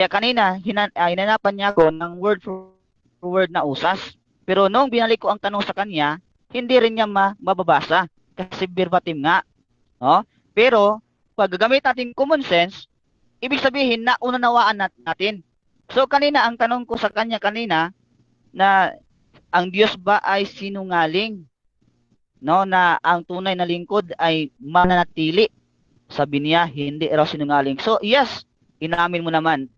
Kaya kanina, hinan, ah, hinanapan niya ako ng word for word na usas. Pero nung binalik ko ang tanong sa kanya, hindi rin niya ma- mababasa. Kasi verbatim nga. No? Pero, pag gagamit natin common sense, ibig sabihin na unanawaan nat- natin. So kanina, ang tanong ko sa kanya kanina, na ang Diyos ba ay sinungaling? No, na ang tunay na lingkod ay mananatili. Sabi niya, hindi raw sinungaling. So, yes, inamin mo naman.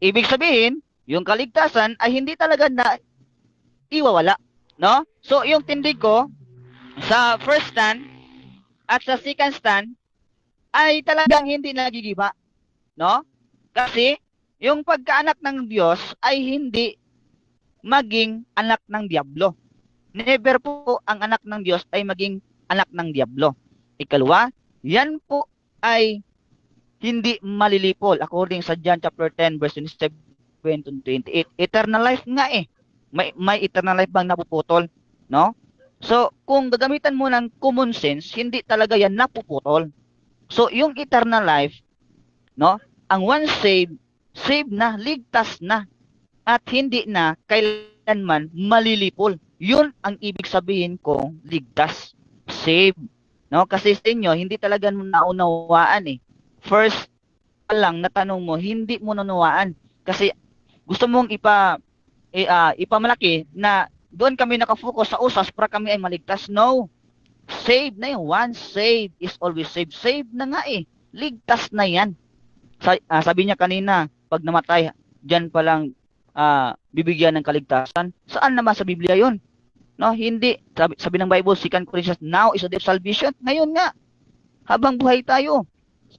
Ibig sabihin, yung kaligtasan ay hindi talaga na iwawala. No? So, yung tindig ko sa first stand at sa second stand ay talagang hindi nagigiba. No? Kasi, yung pagkaanak ng Diyos ay hindi maging anak ng Diablo. Never po ang anak ng Diyos ay maging anak ng Diablo. Ikalawa, yan po ay hindi malilipol according sa John chapter 10 verse 27 to 28. Eternal life nga eh. May, may eternal life bang napuputol? No? So, kung gagamitan mo ng common sense, hindi talaga yan napuputol. So, yung eternal life, no? Ang once saved, saved na, ligtas na, at hindi na kailanman malilipol. Yun ang ibig sabihin kong ligtas, saved. No? Kasi sa inyo, hindi talaga naunawaan eh. First lang na tanong mo, hindi mo nanawaan. Kasi gusto mong ipa, eh, ah, ipamalaki na doon kami nakafocus sa usas para kami ay maligtas. No. Saved na yun. Once saved is always saved. Saved na nga eh. Ligtas na yan. Sa, ah, sabi niya kanina, pag namatay, dyan pa lang ah, bibigyan ng kaligtasan. Saan naman sa Biblia yon? No, hindi. Sabi, sabi ng Bible, 2 Corinthians, now is the day of salvation. Ngayon nga, habang buhay tayo.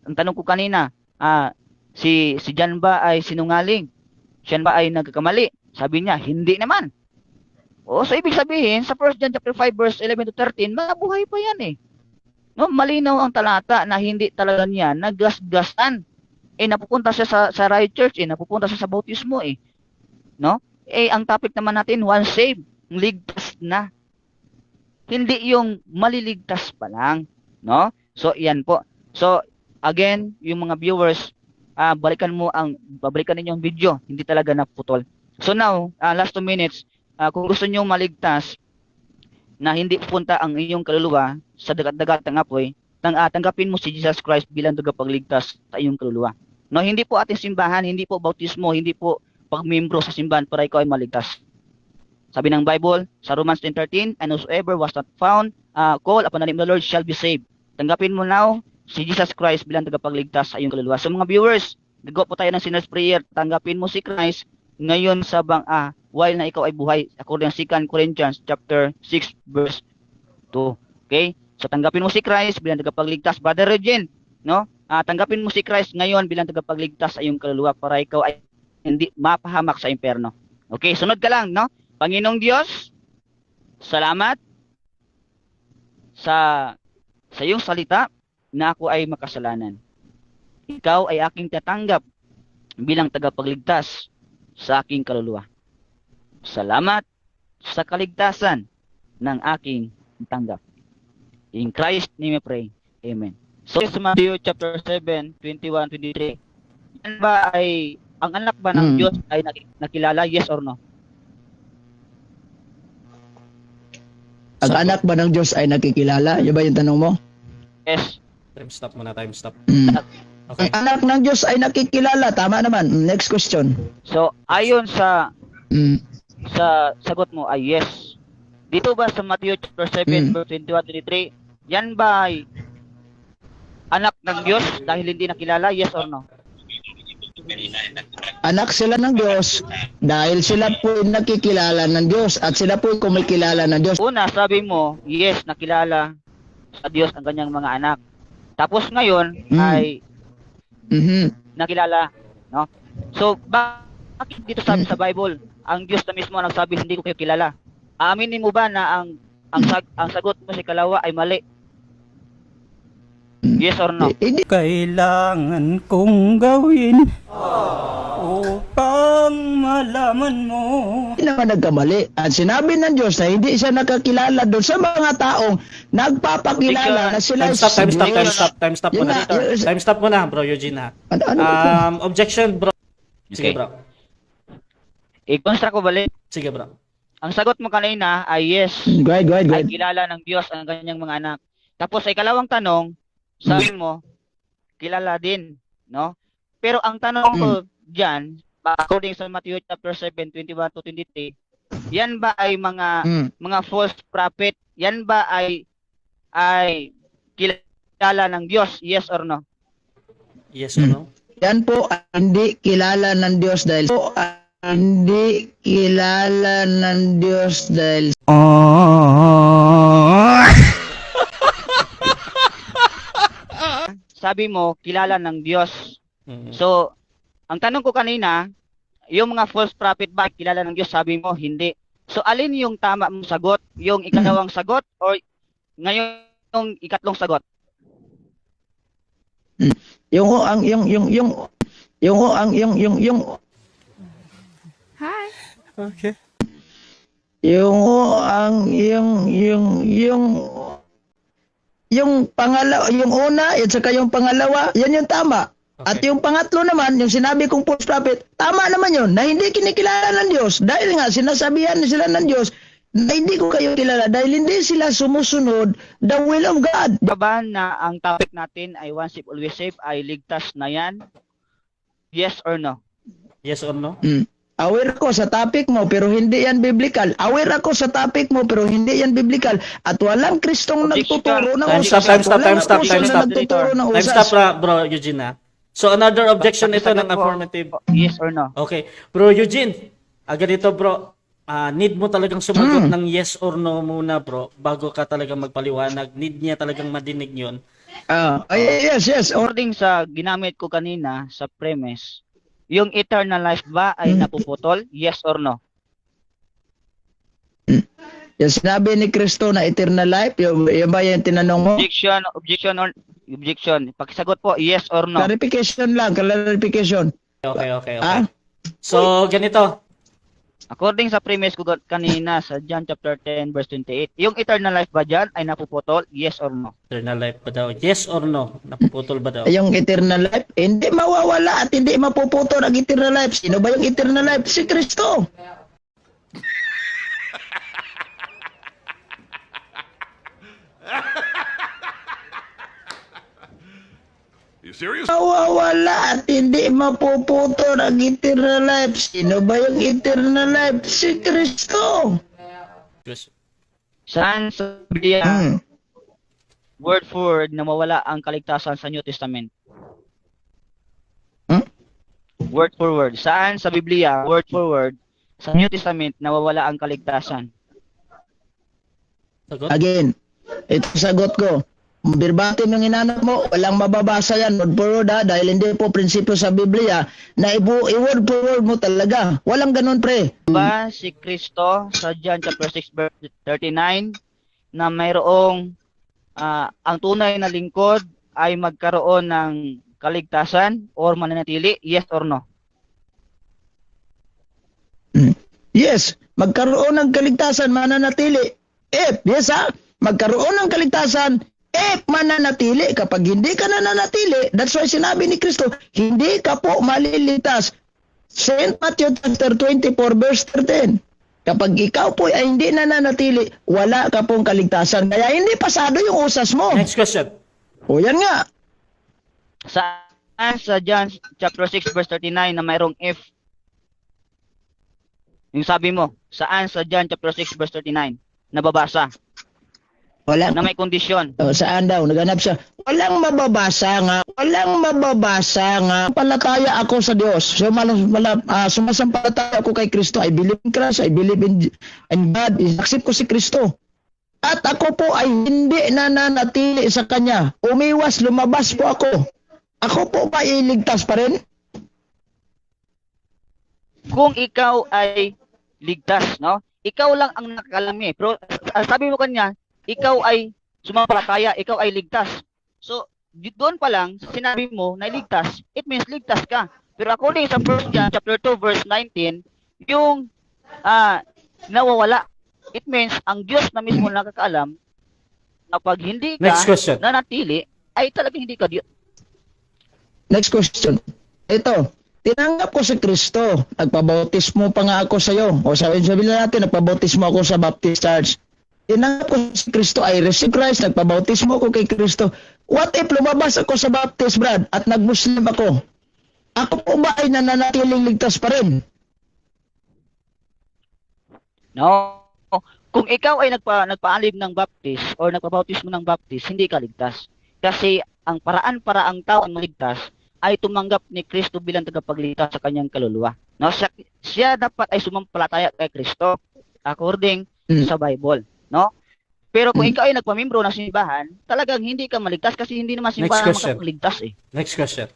Ang tanong ko kanina, ah, si si Jan ba ay sinungaling? Siya ba ay nagkakamali? Sabi niya, hindi naman. O, so ibig sabihin, sa 1 John chapter 5 verse 11 to 13, mabuhay pa yan eh. No, malinaw ang talata na hindi talaga niya nagasgasan. Eh, napupunta siya sa, sa Riot Church, eh, napupunta siya sa bautismo eh. No? Eh, ang topic naman natin, once saved, ligtas na. Hindi yung maliligtas pa lang. No? So, yan po. So, again, yung mga viewers, ah balikan mo ang, babalikan ninyo ang video. Hindi talaga naputol. So now, ah, last two minutes, ah, kung gusto niyo maligtas, na hindi pupunta ang iyong kaluluwa sa dagat-dagat ng apoy, tang, ah, tanggapin mo si Jesus Christ bilang tagapagligtas sa iyong kaluluwa. No, hindi po ating simbahan, hindi po bautismo, hindi po pagmembro sa simbahan para ikaw ay maligtas. Sabi ng Bible sa Romans 10:13, and whosoever was not found uh, call upon the name of the Lord shall be saved. Tanggapin mo now si Jesus Christ bilang tagapagligtas sa iyong kaluluwa. So mga viewers, gagawa po tayo ng sinner's prayer. Tanggapin mo si Christ ngayon sa bang ah, while na ikaw ay buhay according to 2 Corinthians chapter 6 verse 2. Okay? So tanggapin mo si Christ bilang tagapagligtas. Brother Regine, no? Ah, tanggapin mo si Christ ngayon bilang tagapagligtas sa iyong kaluluwa para ikaw ay hindi mapahamak sa impyerno. Okay, sunod ka lang, no? Panginoong Diyos, salamat sa sa iyong salita na ako ay makasalanan. Ikaw ay aking tatanggap bilang tagapagligtas sa aking kaluluwa. Salamat sa kaligtasan ng aking tanggap. In Christ name we pray. Amen. So sa Matthew chapter 7, 21, 23. Yan ba ay ang anak ba ng Hmm. Diyos ay naki- nakilala yes or no? Ang anak ba ng Diyos ay nakikilala? Yan ba yung tanong mo? Yes. Time stop muna, time stop. Mm. Okay. Ang anak ng Diyos ay nakikilala. Tama naman. Next question. So ayon sa Mm. sa sagot mo ay yes. Dito ba sa Matthew chapter 7 Mm. verse 21 23, yan ba ay anak ng Diyos dahil hindi nakilala yes or no? Anak sila ng Diyos dahil sila po nakikilala ng Diyos at sila po kumikilala ng Diyos. Una, sabi mo, yes, nakilala sa Diyos ang kanyang mga anak. Tapos ngayon Mm. ay Mhm. nakilala, no? So, ba- bakit dito sabi Mm. sa Bible, ang Diyos na mismo ang nagsabi, hindi ko kayo kilala? Aaminin mo ba na ang ang, sag, ang sagot mo si Kalawa ay mali? Yes or no? Eh, Hindi kailangan kong gawin upang malaman mo naman nagkamali. At sinabi ng Diyos na hindi siya nakakilala doon sa mga taong nagpapakilala na sila Time stop, time stop, time stop, time stop Yun muna. nga, yun- Time stop muna, bro Eugene ha. Ano, ano, Um, objection, bro. Sige, Okay. bro. I-construct ko balik. Sige, bro. Ang sagot mo kanina ay yes. Go ahead, go ahead, go Ay ahead. kilala ng Diyos ang kanyang mga anak. Tapos ay kalawang tanong, sabi mo, kilala din, no? Pero ang tanong ko diyan, according sa Matthew chapter 7, 21 to 23, yan ba ay mga Mm. mga false prophet? Yan ba ay ay kilala ng Diyos? Yes or no? Yes or no? Yan po ay hindi kilala ng Diyos dahil po ay hindi kilala ng Diyos dahil Sabi mo, kilala ng Diyos. Mm. So, ang tanong ko kanina, yung mga false prophet ba kilala ng Diyos? Sabi mo, hindi. So, alin yung tama mong sagot? Yung ikalawang sagot or ngayon yung ikatlong sagot? yung ho ang yung yung yung yung ho ang yung yung yung Okay. yung ho ang yung yung yung yung pangalawa yung una at saka yung pangalawa yan yung tama at Okay. yung pangatlo naman yung sinabi kong false prophet tama naman yun na hindi kinikilala ng Diyos dahil nga sinasabihan sila ng Diyos na hindi ko kayo kilala dahil hindi sila sumusunod the will of God Di ba na ang topic natin ay once if always safe ay ligtas na yan? Yes or no? Yes or no? Mm. Aware ako sa topic mo pero hindi yan biblical. Aware ako sa topic mo pero hindi yan biblical. At walang Kristong nagtuturo ng Time usas. stop, time stop, time stop, time na stop. nagtuturo ng Time stop, bro, bro Eugene, ha? So, another objection ito ng ko, affirmative. Yes or no? Okay. Bro Eugene, ah, ganito bro, Ah, need mo talagang sumagot Hmm. ng yes or no muna bro bago ka talagang magpaliwanag. Need niya talagang madinig yun. Ah, ay, yes, yes. Or, According sa ginamit ko kanina sa premise, yung eternal life ba ay Hmm. napuputol? Yes or no? yung sinabi ni Kristo na eternal life, yung, yung ba yung tinanong mo? Objection, objection or objection. Pakisagot po, yes or no? Clarification lang, clarification. Okay, okay, okay. Ah? So, ganito. According sa premise ko kanina sa John chapter 10 verse 28, yung eternal life ba dyan ay napuputol? Yes or no? Eternal life ba daw? Yes or no? Napuputol ba daw? Yung eternal life, hindi mawawala at hindi mapuputol ang eternal life. Sino ba yung eternal life? Si Kristo. You serious? Mawawala at hindi mapuputol ang eternal life. Sino ba yung eternal life? Si Kristo. Yes. Saan sa Biblia Hmm. word for word na mawala ang kaligtasan sa New Testament? Hmm? Word for word. Saan sa Biblia word for word sa New Testament nawawala ang kaligtasan? Sagot? Again, ito sagot ko. Birbatim yung inanap mo, walang mababasa yan word for word ha, dahil hindi po prinsipyo sa Biblia na ibu i-word for word mo talaga. Walang ganun pre. Ba si Kristo sa John chapter 6 verse 39 na mayroong ah, ang tunay na lingkod ay magkaroon ng kaligtasan or mananatili? Yes or no? Yes, magkaroon ng kaligtasan, mananatili. If, yes ha, magkaroon ng kaligtasan, if mananatili. Kapag hindi ka nananatili, that's why sinabi ni Kristo, hindi ka po maliligtas. St. Matthew chapter 24 verse 13. Kapag ikaw po ay hindi nananatili, wala ka pong kaligtasan. Kaya hindi pasado yung usas mo. Next question. O yan nga. Saan sa John chapter 6 verse 39 na mayroong if? Yung sabi mo, saan sa John chapter 6 verse 39 nababasa Wala. na may kondisyon? O, saan daw? Naganap siya. Walang mababasa nga. Walang mababasa nga. Palataya ako sa Diyos. So, mal- mal- ah, sumasampalataya ako kay Kristo. I believe in Christ. I believe in, in God. Accept ko si Kristo. At ako po ay hindi nananatili sa Kanya. Umiwas, lumabas po ako. Ako po ba iligtas pa rin? Kung ikaw ay ligtas, no? Ikaw lang ang nakakalami. Pero ah, sabi mo kanya, ikaw ay sumampalataya, ikaw ay ligtas. So, doon pa lang, sinabi mo na ligtas, it means ligtas ka. Pero according sa 1 John chapter 2 verse 19, yung ah nawawala, it means ang Diyos na mismo nakakaalam na pag hindi ka Next question. nanatili, ay talagang hindi ka Diyos. Next question. Ito. tinanggap ko si Kristo. Nagpabautismo pa nga ako sa iyo. O sabihin sabihin natin, nagpabautismo ako sa Baptist Church. Tinanggap ko si Kristo, I receive Christ, nagpabautismo ako kay Kristo. What if lumabas ako sa Baptist, Brad, at nag-Muslim ako? Ako po ba ay nananatiling ligtas pa rin? No. Kung ikaw ay nagpa, nagpaalim ng baptist or nagpabautismo ng baptist, hindi ka ligtas. Kasi ang paraan para ang tao ang maligtas ay tumanggap ni Kristo bilang tagapagligtas sa kanyang kaluluwa. No, siya, siya dapat ay sumampalataya kay Kristo according Mm. sa Bible, no? Pero kung Mm. ikaw ay nagpamimbro ng simbahan, talagang hindi ka maligtas kasi hindi naman simbahan makapagligtas eh. Next question.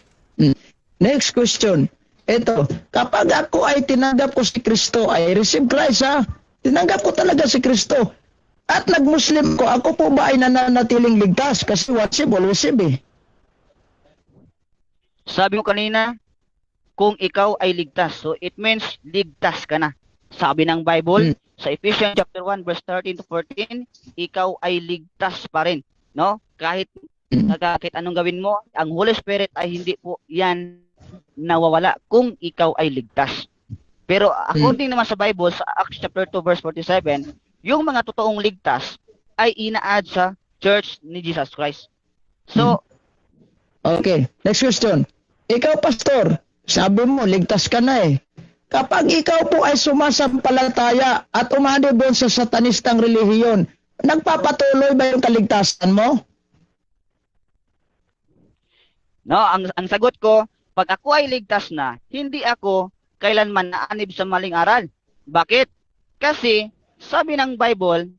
Next question. Ito, kapag ako ay tinanggap ko si Kristo, I receive Christ ha. Tinanggap ko talaga si Kristo. At nag-Muslim ko, ako po ba ay nananatiling ligtas? Kasi wasib, walusib eh. Sabi mo kanina, kung ikaw ay ligtas. So it means ligtas ka na. Sabi ng Bible Hmm. Sa Ephesians chapter 1 verse 13 to 14, ikaw ay ligtas pa rin, no? Kahit Hmm. kahit anong gawin mo, ang Holy Spirit ay hindi po 'yan nawawala kung ikaw ay ligtas. Pero according naman sa Bible sa Acts chapter 2 verse 47, yung mga totoong ligtas ay ina-add sa church ni Jesus Christ. So, Okay, next question. Ikaw, pastor, sabi mo, ligtas ka na eh. Kapag ikaw po ay sumasampalataya at umano doon sa satanistang relihiyon, nagpapatuloy ba yung kaligtasan mo? No, ang ang sagot ko, pag ako ay ligtas na, hindi ako kailanman naanib sa maling aral. Bakit? Kasi sabi ng Bible,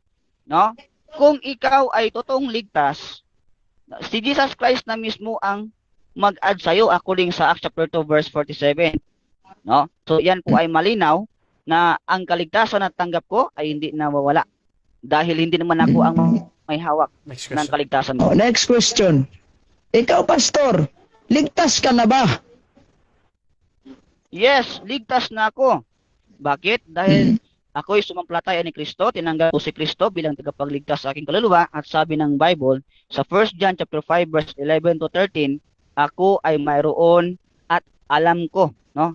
no, kung ikaw ay totoong ligtas, si Jesus Christ na mismo ang mag-add sa iyo according sa Acts chapter 2 verse 47. No? So yan po ay malinaw na ang kaligtasan na tanggap ko ay hindi nawawala. Dahil hindi naman ako ang may hawak ng kaligtasan Oh, ko. next question. Ikaw, pastor, ligtas ka na ba? Yes, ligtas na ako. Bakit? Dahil ako ay sumampalataya ni Kristo, tinanggap ko si Kristo bilang tagapagligtas sa aking kaluluwa at sabi ng Bible sa 1 John chapter 5 verse 11 to 13, ako ay mayroon at alam ko, no,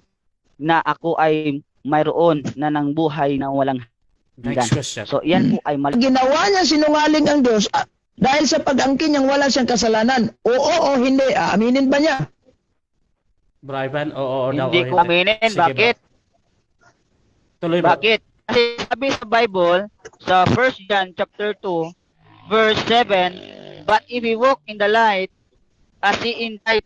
na ako ay mayroon na ng buhay na walang question. So, yan po ay mali. Ginawa niya sinungaling ang Diyos ah, dahil sa pag-angkin niyang wala siyang kasalanan. Oo o hindi, aaminin ba niya? Bro Ivan, oo, oo daw. Hindi o ko aminin. Sige, Bakit? Tuloy. Bakit? Kasi sabi sa Bible, sa 1 John chapter 2, verse 7, But if we walk in the light, as he in light,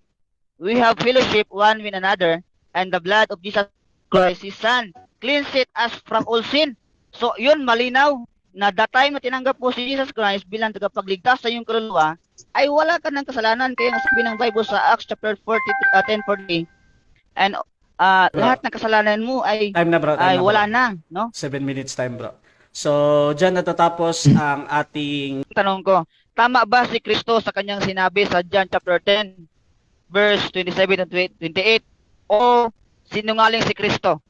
we have fellowship one with another, and the blood of Jesus Christ, His Son, cleanseth us from all sin. So, yun, malinaw, na the time na tinanggap po si Jesus Christ bilang tagapagligtas sa iyong kaluluwa, ay wala ka ng kasalanan. Kaya nga sabi ng Bible sa Acts chapter 40, uh, 10.40, and uh, lahat ng kasalanan mo ay Time na bro. Time ay na, bro. wala na, no? Seven minutes time bro. So, dyan natatapos ang ating Tanong ko, tama ba si Kristo sa kanyang sinabi sa John chapter 10 verse 27 and 28 o sinungaling si Kristo?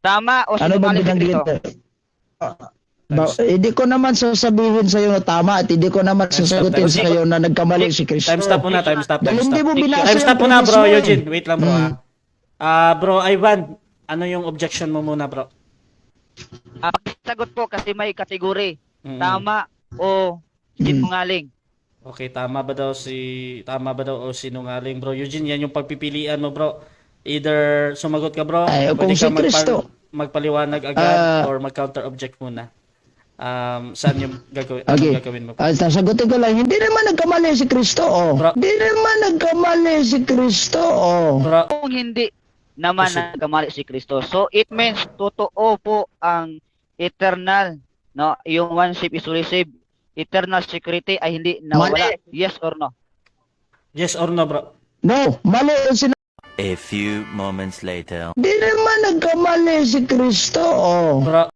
Tama o Ano sinungaling si? Kristo? Ba, hindi ko naman sasabihin sa iyo na tama at hindi ko naman Time sasagutin sa iyo na nagkamali si Kristo. time stop muna, time stop, time stop. Time stop muna bro, eh. Eugene. Wait lang bro. Mm. ah. Ah, bro Ivan, ano yung objection mo muna bro? Ah, sagot po kasi may kategory, Mm. tama o sinungaling. Okay, tama ba daw si tama ba daw o sinungaling bro? Eugene, yan yung pagpipilian mo bro. Either sumagot ka bro, Ay, kung si magpa- Kristo. magpaliwanag agad Ah. or mag-counter object muna. Um, saan yung gagawin, Okay. gagawin mo? Ah, sasagutin ko lang, hindi naman nagkamali si Kristo, oh. Bro. Hindi naman nagkamali si Kristo, oh. Bro, Kung hindi naman Kasi- nagkamali si Kristo. So it means totoo po ang eternal, no? Yung one ship is receive eternal security ay hindi nawawala. Yes or no? yes or no bro? No, mali ang sin- A few moments later. Hindi naman nagkamali si Kristo, oh. Bro,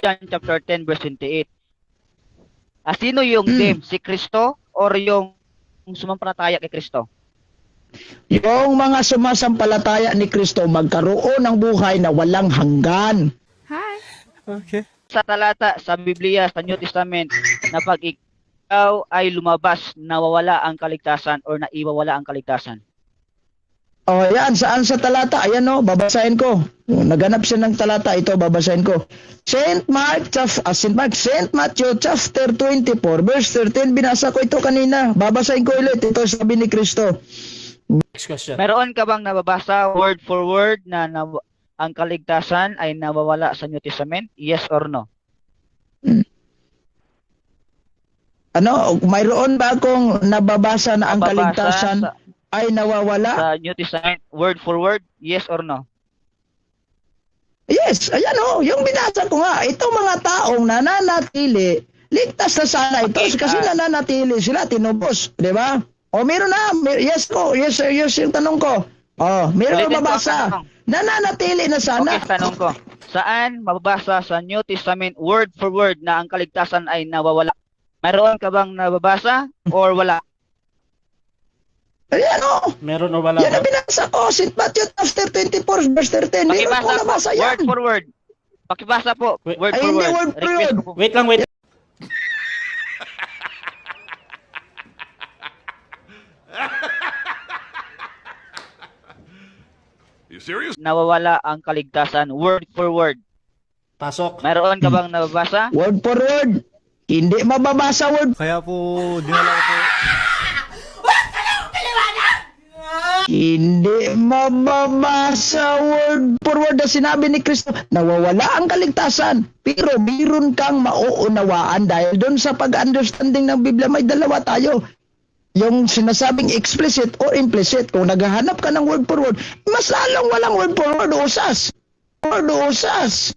John chapter 10 verse 28. Ah, sino yung Hmm. them? Si Kristo or yung sumampalataya kay Kristo? Yung mga sumasampalataya ni Kristo magkaroon ng buhay na walang hanggan. Okay. Sa talata sa Biblia sa New Testament na pag ik- daw ay lumabas, nawawala ang kaligtasan or naiwawala ang kaligtasan? Oh, yan. Saan sa talata? Ayan o, babasahin ko. Naganap siya ng talata. Ito, babasahin ko. Saint Mark, chap, ah, Saint Mark, Saint Matthew, chapter 24, verse 13. Binasa ko ito kanina. Babasahin ko ulit. Ito sabi ni Kristo. Next question. Meron ka bang nababasa word for word na ang kaligtasan ay nawawala sa New Testament? Yes or no? Ano, mayroon ba akong nababasa na ang Nababasa kaligtasan sa, ay nawawala? sa New Testament word for word? Yes or no? Yes, ayan o, yung binasa ko nga, itong mga taong nananatili, ligtas na sana ito Okay, kasi ah. nananatili sila, tinubos, di ba? O meron na, yes ko, yes, yes yung tanong ko. Oh, meron mabasa. tanong. Nananatili na sana. Okay, tanong ko. Saan mababasa sa New Testament word for word na ang kaligtasan ay nawawala? Mayroon ka bang nababasa or wala? Ayan o, Meron o wala? yan ang binasa ko, St. Matthew chapter 24, verse 13. Meron ko nabasa word yan. for word. Pakibasa po, word Ay, for hindi word. word for word. Wait lang, wait. You serious? Nawawala ang kaligtasan word for word. Pasok. Mayroon ka bang nababasa? Word for word. Hindi mababasa word Kaya po dinala ko po Hindi mababasa word for word na sinabi ni Kristo. Nawawala ang kaligtasan. Pero meron kang mauunawaan dahil doon sa pag-understanding ng Biblia may dalawa tayo. Yung sinasabing explicit or implicit. Kung naghahanap ka ng word for word, mas lalong walang word for word usas. Word usas.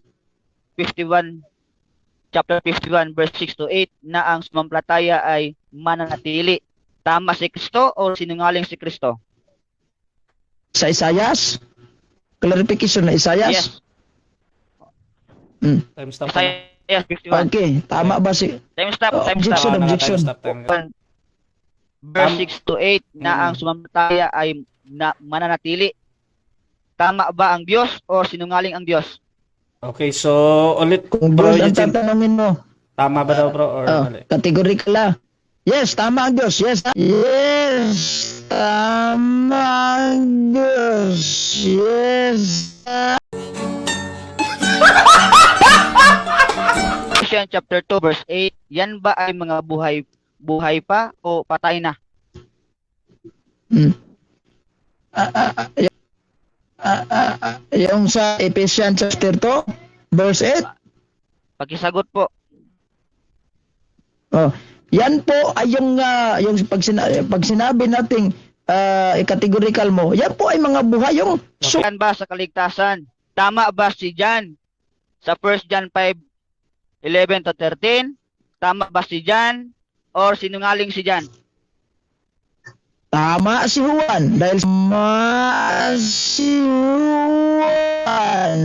51 chapter 51 verse 6 to 8 na ang sumamplataya ay mananatili. Tama si Kristo o sinungaling si Kristo? Sa Isayas, clarification na Isayas. Yes. Hmm. Time stop. na. Isaiah 51. Okay, tama ba si... Time stop, time Objection, stop. Na, objection. time stop, time stop. Verse Tam- 6 to 8 na Mm. ang sumamplataya ay na, mananatili. Tama ba ang Diyos o sinungaling ang Dos? Okay, so ulit Kung bro Diyos ang Eugene. tatanungin mo, Tama ba daw bro or Oh, mali? categorical la. Yes, tama ang Diyos. Yes. Yes. Tama ang Diyos. Yes. Ephesians chapter 2 verse 8, yan ba ay mga buhay buhay pa o patay na? Hmm. Ah, ah, ah, y- ah, ah, yung sa Ephesians chapter 2, verse 8. Pakisagot po. Oh, yan po ay yung ah, yung pag, sina- pag sinabi nating uh, categorical mo, yan po ay mga buhay yung so, Yan ba sa kaligtasan? Tama ba si John sa 1 John 5 11 to 13? Tama ba si John or sinungaling si John? tama si Juan dahil tama si Juan